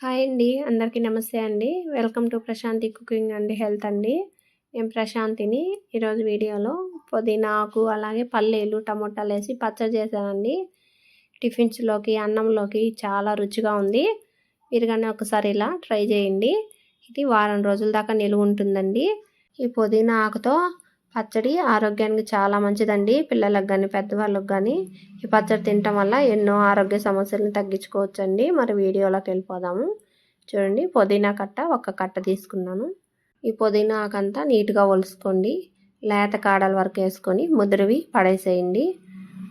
Hi అండి అందరికీ నమస్తే అండి. Welcome to Prashanthi cooking and health అండి. నేను ప్రశాంతిని ఈరోజు వీడియోలో పుదీనా ఆకు అలాగే పల్లీలు టమోటాలు వేసి పచ్చడి చేశానండి. టిఫిన్స్లోకి అన్నంలోకి చాలా రుచిగా ఉంది. మీరు కానీ ఒకసారి ఇలా ట్రై చేయండి. ఇది వారం రోజుల దాకా నిలువ ఉంటుందండి. ఈ పుదీనా ఆకుతో పచ్చడి ఆరోగ్యానికి చాలా మంచిదండి. పిల్లలకు కానీ పెద్దవాళ్ళకి కానీ ఈ పచ్చడి తినటం వల్ల ఎన్నో ఆరోగ్య సమస్యలను తగ్గించుకోవచ్చండి. మరి వీడియోలోకి వెళ్ళిపోదాము. చూడండి పుదీనా కట్ట ఒక కట్ట తీసుకున్నాను. ఈ పుదీనా ఆకంతా నీట్గా ఒలుసుకోండి లేత కాడల వరకు వేసుకొని ముదురువి పడేసేయండి.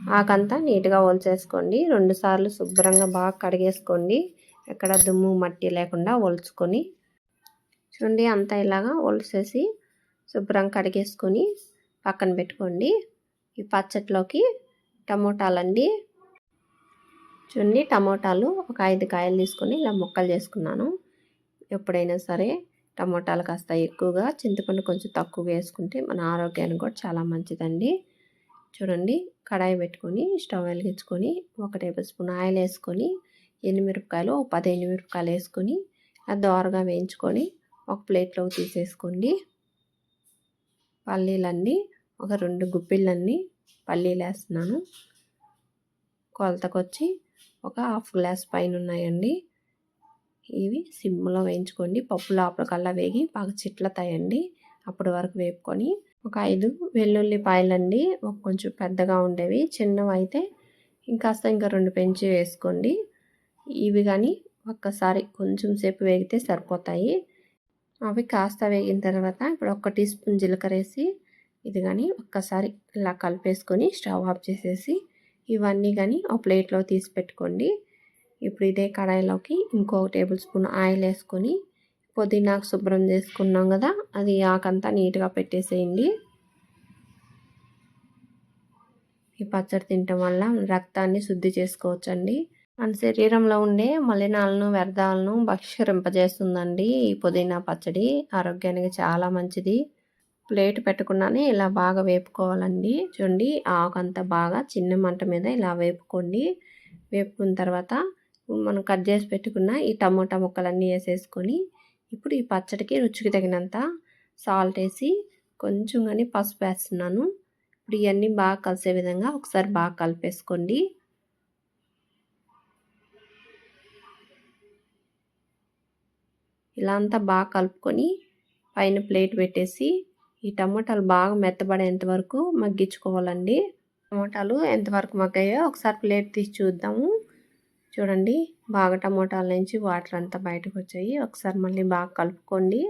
ఆకంతా నీట్గా ఒలిచేసుకోండి. రెండుసార్లు శుభ్రంగా బాగా కడిగేసుకోండి. ఎక్కడ దుమ్ము మట్టి లేకుండా ఒలుచుకొని. చూడండి అంతా ఇలాగా ఒలిసేసి శుభ్రంగా కడిగేసుకొని పక్కన పెట్టుకోండి. ఈ పచ్చట్లోకి టమోటాలండి. చూడండి టమోటాలు ఒక ఐదు కాయలు తీసుకొని ఇలా ముక్కలు చేసుకున్నాను. ఎప్పుడైనా సరే టమోటాలు కాస్త ఎక్కువగా చింతపండు కొంచెం తక్కువ వేసుకుంటే మన ఆరోగ్యానికి కూడా చాలా మంచిదండి. చూడండి కడాయి పెట్టుకొని స్టవ్ వెలిగించుకొని ఒక టేబుల్ స్పూన్ ఆయిల్ వేసుకొని ఎనిమిరపకాయలు ఒక పది ఎనిమిరపకాయలు వేసుకొని అది దోరగా వేయించుకొని ఒక ప్లేట్లోకి తీసేసుకోండి. పల్లీలన్నీ ఒక రెండు గుప్పిళ్ళన్నీ పల్లీలు వేస్తున్నాను. కొలతకొచ్చి ఒక హాఫ్ గ్లాస్ పైన ఉన్నాయండి. ఇవి సిమ్లో వేయించుకోండి. పప్పు లోపలికల్లా వేగి బాగా చిట్లతాయండి. అప్పటి వరకు వేపుకొని ఒక ఐదు వెల్లుల్లిపాయలండి. ఒక కొంచెం పెద్దగా ఉండేవి చిన్నవి అయితే ఇంకాస్త ఇంకా రెండు పెంచి వేసుకోండి. ఇవి కానీ ఒక్కసారి కొంచెం సేపు వేగితే సరిపోతాయి. అవి కాస్త వేగిన తర్వాత ఇప్పుడు ఒక టీ స్పూన్ జీలకర్ర వేసి ఇది కానీ ఒక్కసారి ఇలా కలిపేసుకొని స్టవ్ ఆఫ్ చేసేసి ఇవన్నీ కానీ ఒక ప్లేట్లో తీసి పెట్టుకోండి. ఇప్పుడు ఇదే కడాయిలోకి ఇంకో టేబుల్ స్పూన్ ఆయిల్ వేసుకొని పుదీనాకు శుభ్రం చేసుకున్నాం కదా అది ఆకంతా నీట్గా పెట్టేసేయండి. ఈ పచ్చడి తినటం వల్ల రక్తాన్ని శుద్ధి చేసుకోవచ్చండి. మన శరీరంలో ఉండే మలినాలను వ్యర్థాలను భక్షరింపజేస్తుందండి ఈ పుదీనా పచ్చడి. ఆరోగ్యానికి చాలా మంచిది. ప్లేట్ పెట్టకుండానే ఇలా బాగా వేపుకోవాలండి. చూడండి ఆకంతా బాగా చిన్న మంట మీద ఇలా వేపుకోండి. వేపుకున్న తర్వాత మనం కట్ చేసి పెట్టుకున్న ఈ టమోటా ముక్కలన్నీ వేసేసుకొని ఇప్పుడు ఈ పచ్చడికి రుచికి తగినంత సాల్ట్ వేసి కొంచెం కానీ పసుపు వేస్తున్నాను. ఇప్పుడు ఇవన్నీ బాగా కలిసే విధంగా ఒకసారి బాగా కలిపేసుకోండి. ఇలా అంతా బాగా కలుపుకొని పైన ప్లేట్ పెట్టేసి ఈ టమాటాలు బాగా మెత్తబడేంత వరకు మగ్గించుకోవాలండి. టమాటాలు ఎంతవరకు మగ్గాయో ఒకసారి ప్లేట్ తీసి చూద్దాము. చూడండి బాగా టమోటాల నుంచి వాటర్ అంతా బయటకు వచ్చాయి ఒకసారి మళ్ళీ బాగా కలుపుకోండి.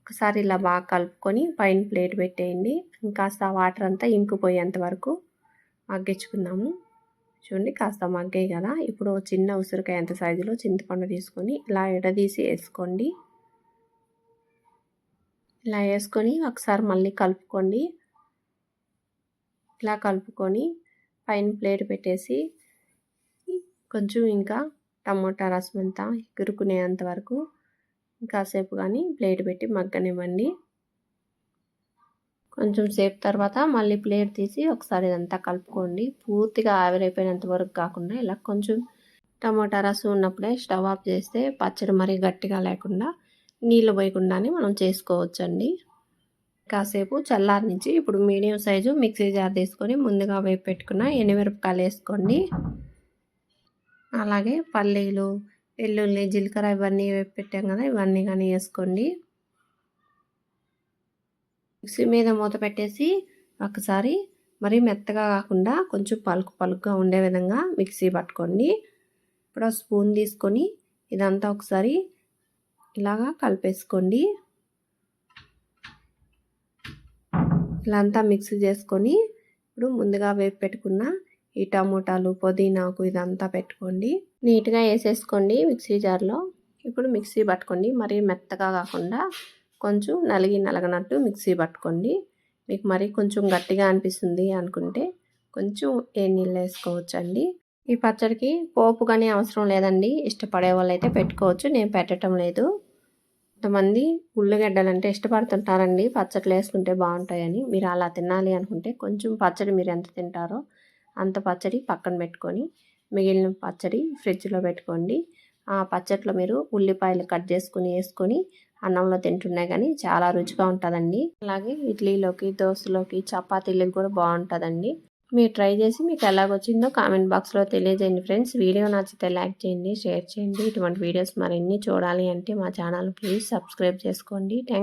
ఒకసారి ఇలా బాగా కలుపుకొని పైన ప్లేట్ పెట్టేయండి. ఇంకాస్త వాటర్ అంతా ఇంకిపోయేంత వరకు మగ్గించుకుందాము. చూడండి కాస్త మగ్గాయి కదా. ఇప్పుడు చిన్న ఉసిరికాయ ఎంత సైజులో చింతపండు తీసుకొని ఇలా ఎడదీసి వేసుకోండి. ఇలా వేసుకొని ఒకసారి మళ్ళీ కలుపుకోండి. ఇలా కలుపుకొని పైన ప్లేట్ పెట్టేసి కొంచెం ఇంకా టమోటా రసం అంతా ఎగురుకునేంత వరకు ఇంకాసేపు కానీ ప్లేట్ పెట్టి మగ్గనివ్వండి. కొంచెం సేపు తర్వాత మళ్ళీ ప్లేట్ తీసి ఒకసారి ఇదంతా కలుపుకోండి. పూర్తిగా ఆవిరైపోయినంత వరకు కాకుండా ఇలా కొంచెం టమాటా రసం ఉన్నప్పుడే స్టవ్ ఆఫ్ చేస్తే పచ్చడి మరీ గట్టిగా లేకుండా నీళ్ళు పోయకుండానే మనం చేసుకోవచ్చండి. కాసేపు చల్లారి నుంచి ఇప్పుడు మీడియం సైజు మిక్సీ జార్ తీసుకొని ముందుగా వేపు పెట్టుకున్న ఎనిమిరపకాయలు వేసుకోండి. అలాగే పల్లీలు వెల్లుల్లి జీలకర్ర ఇవన్నీ వేపు పెట్టాం కదా ఇవన్నీ కానీ వేసుకోండి. మిక్సీ మీద మూత పెట్టేసి ఒకసారి మరీ మెత్తగా కాకుండా కొంచెం పలుకు పలుకుగా ఉండే విధంగా మిక్సీ పట్టుకోండి. ఇప్పుడు స్పూన్ తీసుకొని ఇదంతా ఒకసారి ఇలాగా కలిపేసుకోండి. ఇలా అంతా మిక్సీ చేసుకొని ఇప్పుడు ముందుగా వేపు పెట్టుకున్న ఈ టమోటాలు పుదీనాకు ఇదంతా పెట్టుకోండి. నీట్గా వేసేసుకోండి మిక్సీ జార్లో. ఇప్పుడు మిక్సీ పట్టుకోండి. మరీ మెత్తగా కాకుండా కొంచెం నలిగి నలగనట్టు మిక్సీ పట్టుకోండి. మీకు మరీ కొంచెం గట్టిగా అనిపిస్తుంది అనుకుంటే కొంచెం ఏ నీళ్ళు వేసుకోవచ్చండి. ఈ పచ్చడికి పోపు కానీ అవసరం లేదండి. ఇష్టపడే వాళ్ళు అయితే పెట్టుకోవచ్చు. నేను పెట్టడం లేదు. కొంతమంది ఉల్లిగడ్డలు అంటే ఇష్టపడుతుంటారండి. పచ్చట్లు వేసుకుంటే బాగుంటాయని. మీరు అలా తినాలి అనుకుంటే కొంచెం పచ్చడి మీరు ఎంత తింటారో అంత పచ్చడి పక్కన పెట్టుకొని మిగిలిన పచ్చడి ఫ్రిడ్జ్లో పెట్టుకోండి. ఆ పచ్చట్లో మీరు ఉల్లిపాయలు కట్ చేసుకుని వేసుకొని అన్నంలో తింటున్నా కానీ చాలా రుచిగా ఉంటుందండి. అలాగే ఇడ్లీలోకి దోశలోకి చపాతీలకు కూడా బాగుంటుందండి. మీరు ట్రై చేసి మీకు ఎలాగొచ్చిందో కామెంట్ బాక్స్లో తెలియజేయండి ఫ్రెండ్స్. వీడియో నచ్చితే లైక్ చేయండి షేర్ చేయండి. ఇటువంటి వీడియోస్ మరిన్ని చూడాలి అంటే మా ఛానల్ ప్లీజ్ సబ్స్క్రైబ్ చేసుకోండి. థ్యాంక్